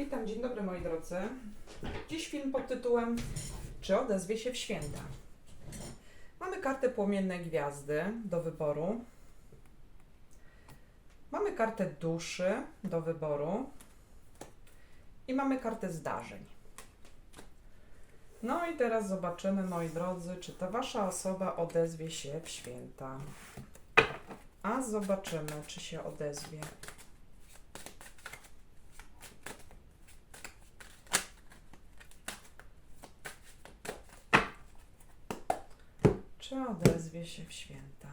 Witam, dzień dobry moi drodzy. Dziś film pod tytułem Czy odezwie się w święta? Mamy kartę płomienne gwiazdy do wyboru. Mamy kartę duszy do wyboru. I mamy kartę zdarzeń. No i teraz zobaczymy, moi drodzy, czy ta wasza osoba odezwie się w święta. A zobaczymy, czy się odezwie. Czy się w święta?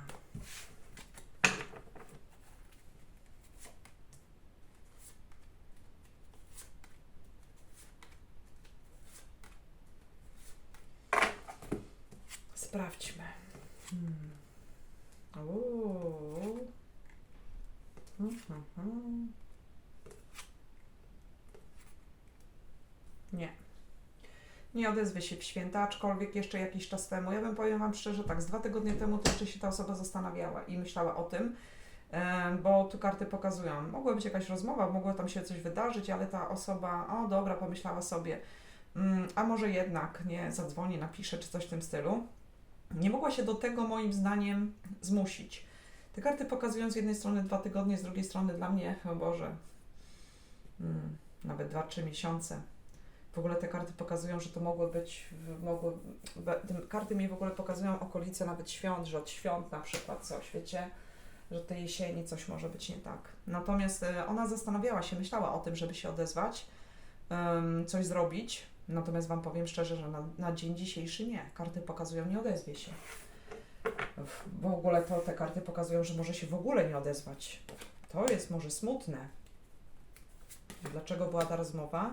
Sprawdźmy. Hmm. Uuu. Mhm, mhm. Nie. Nie odezwie się w święta, aczkolwiek jeszcze jakiś czas temu, ja bym powiem Wam szczerze, tak, z dwa tygodnie temu to jeszcze się ta osoba zastanawiała i myślała o tym, bo tu karty pokazują, mogła być jakaś rozmowa, mogło tam się coś wydarzyć, ale ta osoba, o dobra, pomyślała sobie, mm, a może jednak nie zadzwoni, napisze czy coś w tym stylu. Nie mogła się do tego moim zdaniem zmusić. Te karty pokazują z jednej strony dwa tygodnie, z drugiej strony dla mnie, o Boże, mm, nawet dwa, trzy miesiące. W ogóle te karty pokazują, że to mogły być, mogły, te karty mi w ogóle pokazują okolice nawet świąt, że od świąt na przykład coś, wiecie, że tej jesieni coś może być nie tak. Natomiast e, ona zastanawiała się, myślała o tym, żeby się odezwać, coś zrobić, natomiast Wam powiem szczerze, że na, na dzień dzisiejszy nie. Karty pokazują, nie odezwie się. W ogóle to te karty pokazują, że może się w ogóle nie odezwać. To jest może smutne. Dlaczego była ta rozmowa?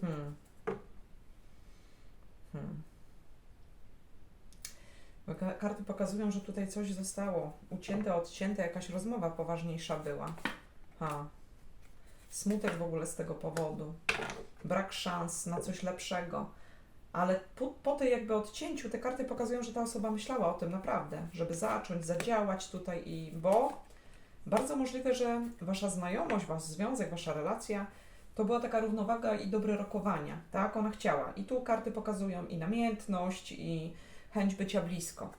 Hmm. Hmm. Karty pokazują, że tutaj coś zostało ucięte, odcięte, jakaś rozmowa poważniejsza była. Ha. Smutek w ogóle z tego powodu. Brak szans na coś lepszego. Ale po, po tej jakby odcięciu te karty pokazują, że ta osoba myślała o tym naprawdę, żeby zacząć, zadziałać tutaj i bo bardzo możliwe, że wasza znajomość, wasz związek, wasza relacja to była taka równowaga i dobre rokowania, tak? Ona chciała. I tu karty pokazują i namiętność, i chęć bycia blisko.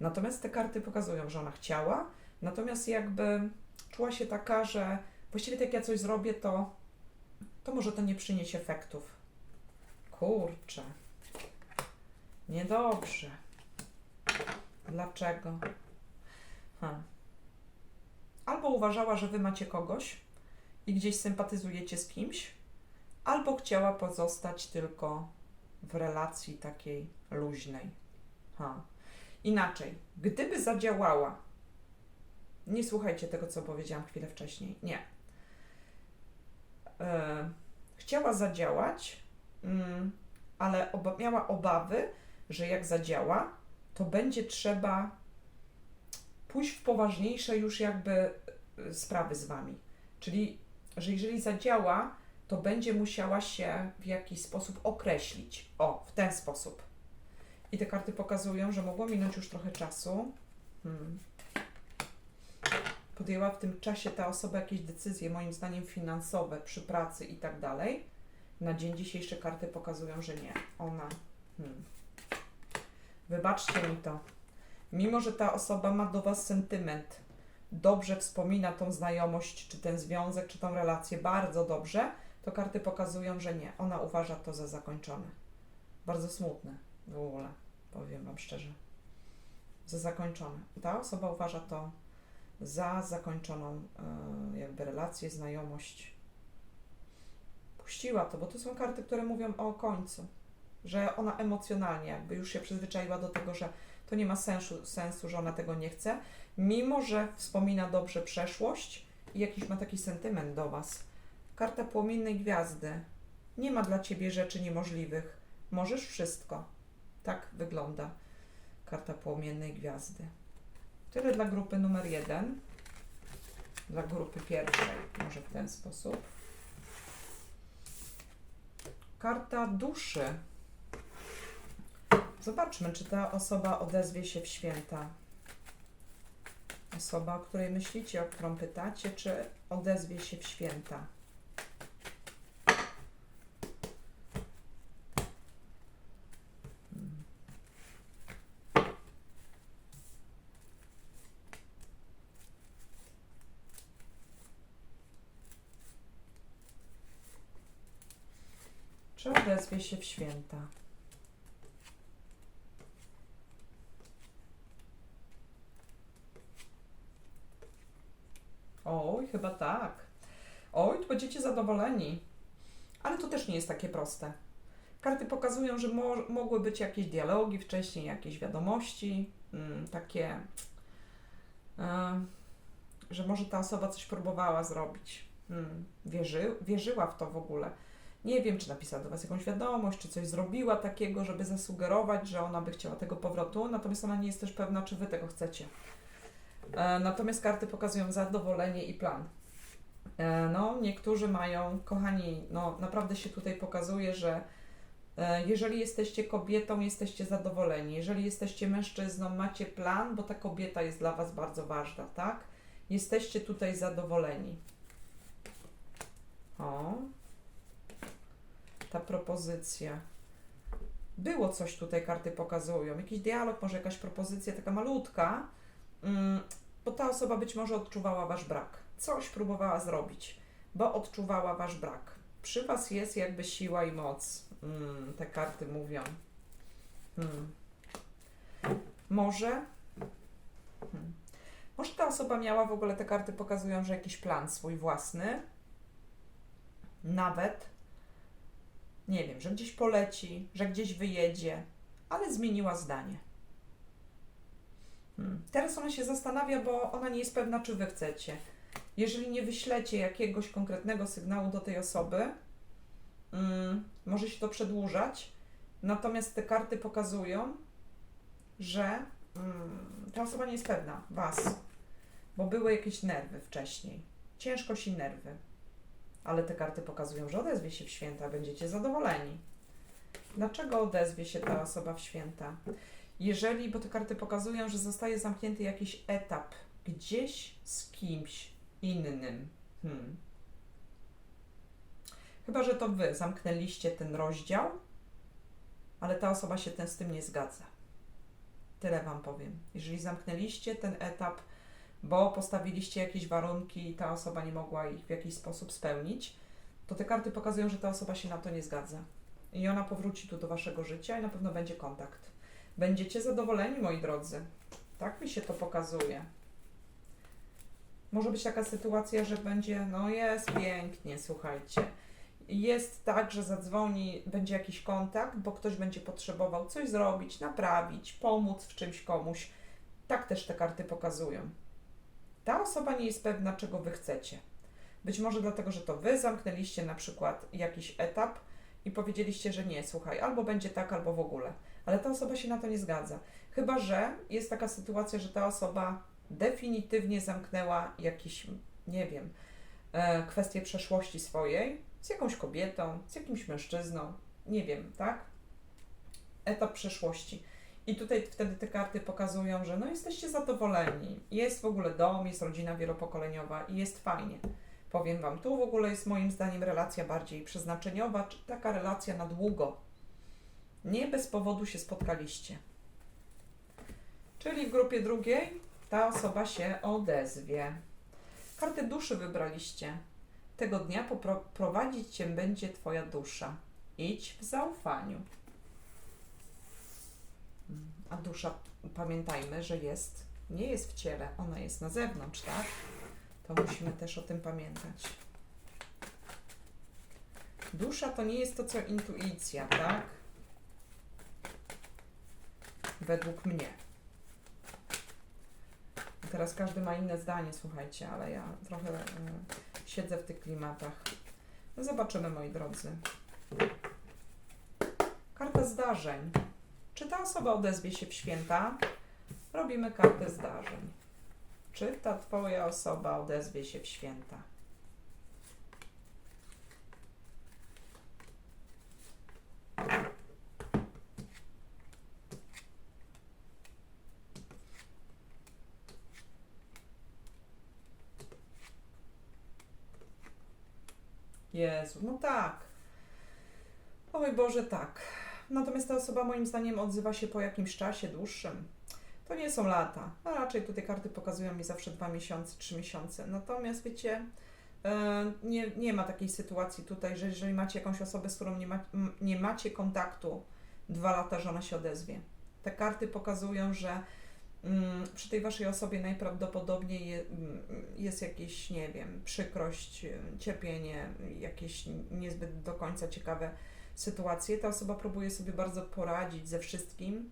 Natomiast te karty pokazują, że ona chciała, natomiast jakby czuła się taka, że właściwie tak jak ja coś zrobię, to, to może to nie przyniesie efektów. Kurczę. Niedobrze. Dlaczego? Ha. Albo uważała, że wy macie kogoś, i gdzieś sympatyzujecie z kimś, albo chciała pozostać tylko w relacji takiej luźnej. Ha. Inaczej, gdyby zadziałała, nie słuchajcie tego, co powiedziałam chwilę wcześniej, nie. E, chciała zadziałać, mm, ale oba- miała obawy, że jak zadziała, to będzie trzeba pójść w poważniejsze już jakby y, sprawy z wami. Czyli że jeżeli zadziała, to będzie musiała się w jakiś sposób określić. O, w ten sposób. I te karty pokazują, że mogło minąć już trochę czasu. Hmm. Podjęła w tym czasie ta osoba jakieś decyzje, moim zdaniem finansowe, przy pracy i tak dalej. Na dzień dzisiejszy karty pokazują, że nie. Ona. Hmm. Wybaczcie mi to. Mimo, że ta osoba ma do Was sentyment, dobrze wspomina tą znajomość, czy ten związek, czy tą relację bardzo dobrze, to karty pokazują, że nie. Ona uważa to za zakończone. Bardzo smutne w ogóle, powiem Wam szczerze. Za zakończone. Ta osoba uważa to za zakończoną e, jakby relację, znajomość. Puściła to, bo to są karty, które mówią o końcu. Że ona emocjonalnie jakby już się przyzwyczaiła do tego, że to nie ma sensu, sensu że ona tego nie chce, mimo że wspomina dobrze przeszłość i jakiś ma taki sentyment do Was. Karta płomiennej gwiazdy. Nie ma dla Ciebie rzeczy niemożliwych. Możesz wszystko. Tak wygląda karta płomiennej gwiazdy. Tyle dla grupy numer jeden. Dla grupy pierwszej, może w ten sposób. Karta duszy. Zobaczmy, czy ta osoba odezwie się w święta. Osoba, o której myślicie, o którą pytacie, czy odezwie się w święta. Czy odezwie się w święta? Chyba tak. Oj, tu będziecie zadowoleni. Ale to też nie jest takie proste. Karty pokazują, że mo mogły być jakieś dialogi wcześniej, jakieś wiadomości, mm, takie, e, że może ta osoba coś próbowała zrobić. Mm, wierzy wierzyła w to w ogóle. Nie wiem, czy napisała do Was jakąś wiadomość, czy coś zrobiła takiego, żeby zasugerować, że ona by chciała tego powrotu, natomiast ona nie jest też pewna, czy Wy tego chcecie. E, natomiast karty pokazują zadowolenie i plan. E, no, niektórzy mają, kochani, no naprawdę się tutaj pokazuje, że e, jeżeli jesteście kobietą, jesteście zadowoleni. Jeżeli jesteście mężczyzną, macie plan, bo ta kobieta jest dla Was bardzo ważna, tak? Jesteście tutaj zadowoleni. O, ta propozycja. Było coś tutaj, karty pokazują. Jakiś dialog, może jakaś propozycja taka malutka, mm, ta osoba być może odczuwała Wasz brak. Coś próbowała zrobić, bo odczuwała Wasz brak. Przy Was jest jakby siła i moc. Mm, te karty mówią. Hmm. Może. Hmm. Może ta osoba miała w ogóle, te karty pokazują, że jakiś plan swój własny. Nawet. Nie wiem, że gdzieś poleci, że gdzieś wyjedzie, ale zmieniła zdanie. Hmm. Teraz ona się zastanawia, bo ona nie jest pewna, czy wy chcecie. Jeżeli nie wyślecie jakiegoś konkretnego sygnału do tej osoby, mm, może się to przedłużać. Natomiast te karty pokazują, że mm, ta osoba nie jest pewna Was, bo były jakieś nerwy wcześniej. Ciężkość i nerwy. Ale te karty pokazują, że odezwie się w święta, będziecie zadowoleni. Dlaczego odezwie się ta osoba w święta? Jeżeli, bo te karty pokazują, że zostaje zamknięty jakiś etap gdzieś z kimś innym. Hmm. Chyba, że to wy zamknęliście ten rozdział, ale ta osoba się ten, z tym nie zgadza. Tyle wam powiem. Jeżeli zamknęliście ten etap, bo postawiliście jakieś warunki i ta osoba nie mogła ich w jakiś sposób spełnić, to te karty pokazują, że ta osoba się na to nie zgadza. I ona powróci tu do waszego życia i na pewno będzie kontakt. Będziecie zadowoleni, moi drodzy. Tak mi się to pokazuje. Może być taka sytuacja, że będzie, no jest pięknie, słuchajcie. Jest tak, że zadzwoni, będzie jakiś kontakt, bo ktoś będzie potrzebował coś zrobić, naprawić, pomóc w czymś komuś. Tak też te karty pokazują. Ta osoba nie jest pewna, czego wy chcecie. Być może dlatego, że to wy zamknęliście na przykład jakiś etap i powiedzieliście, że nie, słuchaj, albo będzie tak, albo w ogóle. Ale ta osoba się na to nie zgadza. Chyba, że jest taka sytuacja, że ta osoba definitywnie zamknęła jakiś, nie wiem, e, kwestię przeszłości swojej z jakąś kobietą, z jakimś mężczyzną, nie wiem, tak? Etap przeszłości. I tutaj wtedy te karty pokazują, że no jesteście zadowoleni, jest w ogóle dom, jest rodzina wielopokoleniowa i jest fajnie. Powiem Wam, tu w ogóle jest moim zdaniem relacja bardziej przeznaczeniowa, czy taka relacja na długo. Nie bez powodu się spotkaliście. Czyli w grupie drugiej ta osoba się odezwie. Kartę duszy wybraliście. Tego dnia prowadzić Cię będzie Twoja dusza. Idź w zaufaniu. A dusza, pamiętajmy, że jest, nie jest w ciele, ona jest na zewnątrz, tak? To musimy też o tym pamiętać. Dusza to nie jest to, co intuicja, tak? Według mnie. Teraz każdy ma inne zdanie, słuchajcie, ale ja trochę y, siedzę w tych klimatach. No zobaczymy, moi drodzy. Karta zdarzeń. Czy ta osoba odezwie się w święta? Robimy kartę zdarzeń. Czy ta Twoja osoba odezwie się w święta? Jezu, no tak. Oj Boże, tak. Natomiast ta osoba moim zdaniem odzywa się po jakimś czasie dłuższym. To nie są lata, a raczej tutaj karty pokazują mi zawsze dwa miesiące, trzy miesiące. Natomiast wiecie, E, Nie, nie ma takiej sytuacji tutaj, że jeżeli macie jakąś osobę, z którą nie, ma, nie macie kontaktu dwa lata, że ona się odezwie. Te karty pokazują, że mm, przy tej waszej osobie najprawdopodobniej je, jest jakieś, nie wiem, przykrość, cierpienie, jakieś niezbyt do końca ciekawe sytuacje. Ta osoba próbuje sobie bardzo poradzić ze wszystkim.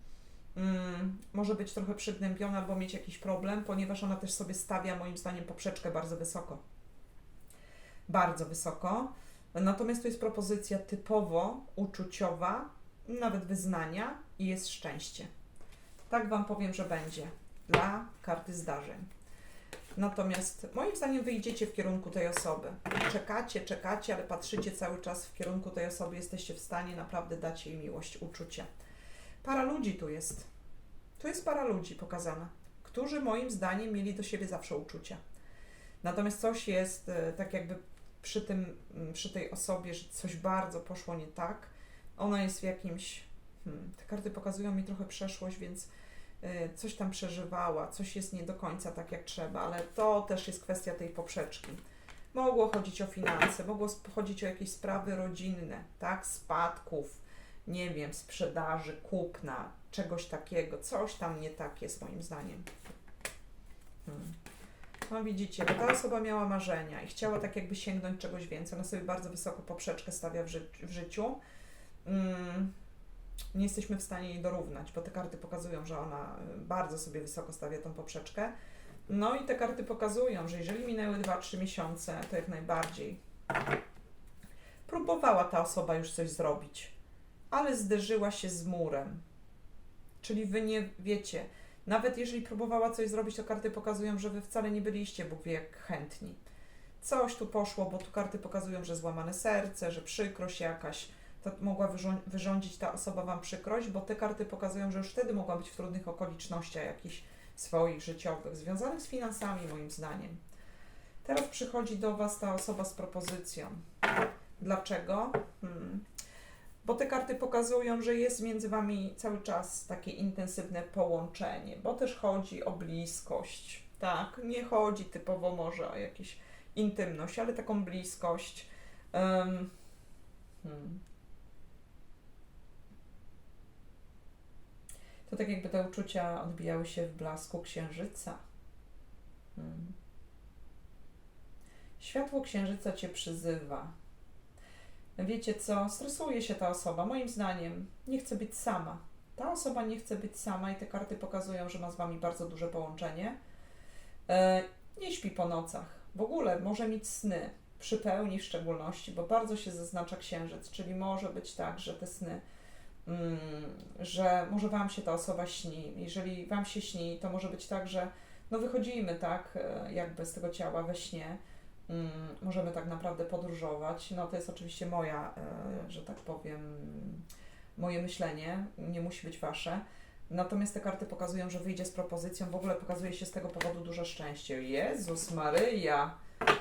Mm, może być trochę przygnębiona albo mieć jakiś problem, ponieważ ona też sobie stawia, moim zdaniem, poprzeczkę bardzo wysoko. Bardzo wysoko. Natomiast to jest propozycja typowo uczuciowa, nawet wyznania i jest szczęście. Tak Wam powiem, że będzie dla karty zdarzeń. Natomiast moim zdaniem wyjdziecie w kierunku tej osoby. Czekacie, czekacie, ale patrzycie cały czas w kierunku tej osoby, jesteście w stanie naprawdę dać jej miłość, uczucie. Para ludzi tu jest. Tu jest para ludzi pokazana, którzy moim zdaniem mieli do siebie zawsze uczucia. Natomiast coś jest e, tak jakby przy, tym, przy tej osobie, że coś bardzo poszło nie tak. Ona jest w jakimś. Hmm, te karty pokazują mi trochę przeszłość, więc y, coś tam przeżywała, coś jest nie do końca tak jak trzeba, ale to też jest kwestia tej poprzeczki. Mogło chodzić o finanse, mogło chodzić o jakieś sprawy rodzinne, tak? Spadków, nie wiem, sprzedaży, kupna, czegoś takiego, coś tam nie tak jest moim zdaniem. Hmm. No widzicie, ta osoba miała marzenia i chciała tak jakby sięgnąć czegoś więcej. Ona sobie bardzo wysoko poprzeczkę stawia w, ży- w życiu. Mm, nie jesteśmy w stanie jej dorównać, bo te karty pokazują, że ona y, bardzo sobie wysoko stawia tą poprzeczkę. No i te karty pokazują, że jeżeli minęły 2-3 miesiące, to jak najbardziej próbowała ta osoba już coś zrobić, ale zderzyła się z murem. Czyli wy nie wiecie, nawet jeżeli próbowała coś zrobić, to karty pokazują, że wy wcale nie byliście, Bóg wie jak chętni. Coś tu poszło, bo tu karty pokazują, że złamane serce, że przykrość jakaś, to mogła wyrząd- wyrządzić ta osoba Wam przykrość, bo te karty pokazują, że już wtedy mogła być w trudnych okolicznościach jakichś swoich życiowych, związanych z finansami moim zdaniem. Teraz przychodzi do Was ta osoba z propozycją. Dlaczego? Hmm. Bo te karty pokazują, że jest między Wami cały czas takie intensywne połączenie, bo też chodzi o bliskość. Tak, nie chodzi typowo może o jakąś intymność, ale taką bliskość. Em, hmm. To tak jakby te uczucia odbijały się w blasku księżyca. Hmm. Światło księżyca cię przyzywa. Wiecie co? Stresuje się ta osoba. Moim zdaniem nie chce być sama. Ta osoba nie chce być sama i te karty pokazują, że ma z wami bardzo duże połączenie. E, nie śpi po nocach. W ogóle może mieć sny, przy pełni w szczególności, bo bardzo się zaznacza księżyc, czyli może być tak, że te sny mm, że może Wam się ta osoba śni. Jeżeli Wam się śni, to może być tak, że no wychodzimy tak e, jakby z tego ciała we śnie. Mm, możemy tak naprawdę podróżować. No to jest oczywiście moja, e, że tak powiem, moje myślenie, nie musi być Wasze. Natomiast te karty pokazują, że wyjdzie z propozycją, w ogóle pokazuje się z tego powodu duże szczęście. Jezus Maryja,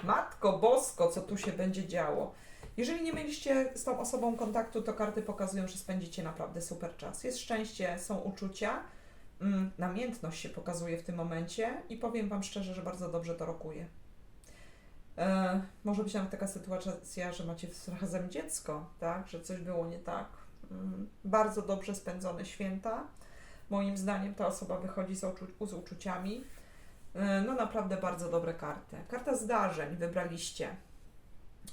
Matko Bosko, co tu się będzie działo. Jeżeli nie mieliście z tą osobą kontaktu, to karty pokazują, że spędzicie naprawdę super czas. Jest szczęście, są uczucia, mm, namiętność się pokazuje w tym momencie i powiem Wam szczerze, że bardzo dobrze to rokuje. E, może być nawet taka sytuacja, że macie razem dziecko, tak? że coś było nie tak. Mm, bardzo dobrze spędzone święta. Moim zdaniem ta osoba wychodzi z, uczu- z uczuciami. E, no naprawdę bardzo dobre karty. Karta zdarzeń wybraliście.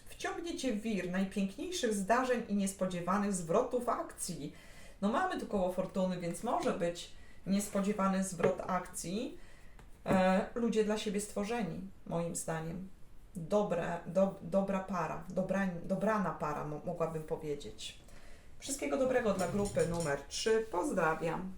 Wciągniecie wir najpiękniejszych zdarzeń i niespodziewanych zwrotów akcji. No mamy tu koło fortuny, więc może być niespodziewany zwrot akcji. E, ludzie dla siebie stworzeni, moim zdaniem. Dobre, do, dobra para, dobra, dobrana para, mo- mogłabym powiedzieć. Wszystkiego dobrego dla grupy numer 3. Pozdrawiam.